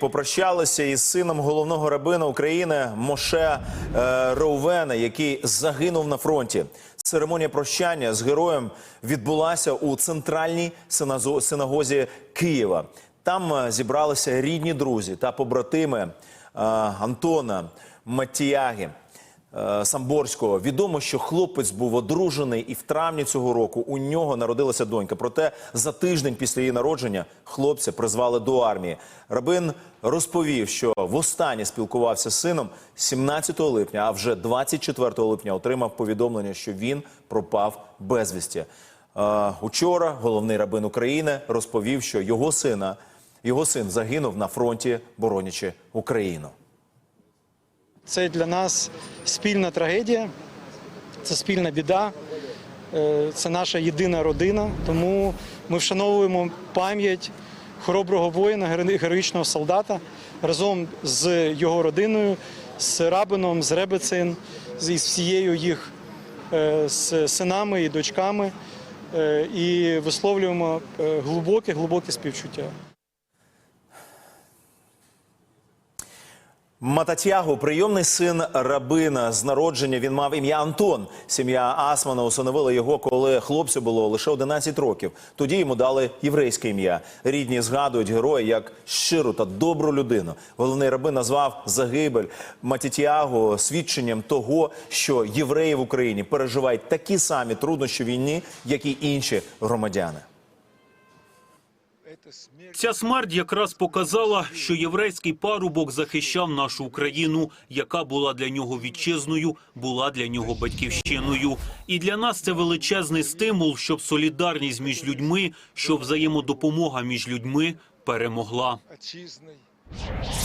Попрощалися із сином головного рабина України Моше е, Роувена, який загинув на фронті. Церемонія прощання з героєм відбулася у центральній синагозі Києва. Там е, зібралися рідні друзі та побратими е, Антона Маттіяги. Е, Самборського відомо, що хлопець був одружений, і в травні цього року у нього народилася донька. Проте за тиждень після її народження хлопця призвали до армії. Рабин розповів, що востаннє спілкувався з сином 17 липня, а вже 24 липня отримав повідомлення, що він пропав безвісті. Е, Учора головний рабин України розповів, що його сина, його син загинув на фронті, боронячи Україну. Це для нас спільна трагедія, це спільна біда, е, це наша єдина родина. Тому ми вшановуємо пам'ять хороброго воїна, героїчного солдата разом з його родиною, з рабином, з Ребецин, з всією їх е, з синами і дочками. е, І висловлюємо е, глибоке, глибоке співчуття. Мататягу, прийомний син рабина з народження. Він мав ім'я Антон. Сім'я Асмана усиновила його, коли хлопцю було лише 11 років. Тоді йому дали єврейське ім'я. Рідні згадують героя як щиру та добру людину. Головний рабин назвав загибель Матітягу свідченням того, що євреї в Україні переживають такі самі труднощі війни, як і інші громадяни. Ця смерть якраз показала, що єврейський парубок захищав нашу Україну, яка була для нього вітчизною, була для нього батьківщиною. І для нас це величезний стимул, щоб солідарність між людьми, щоб взаємодопомога між людьми перемогла.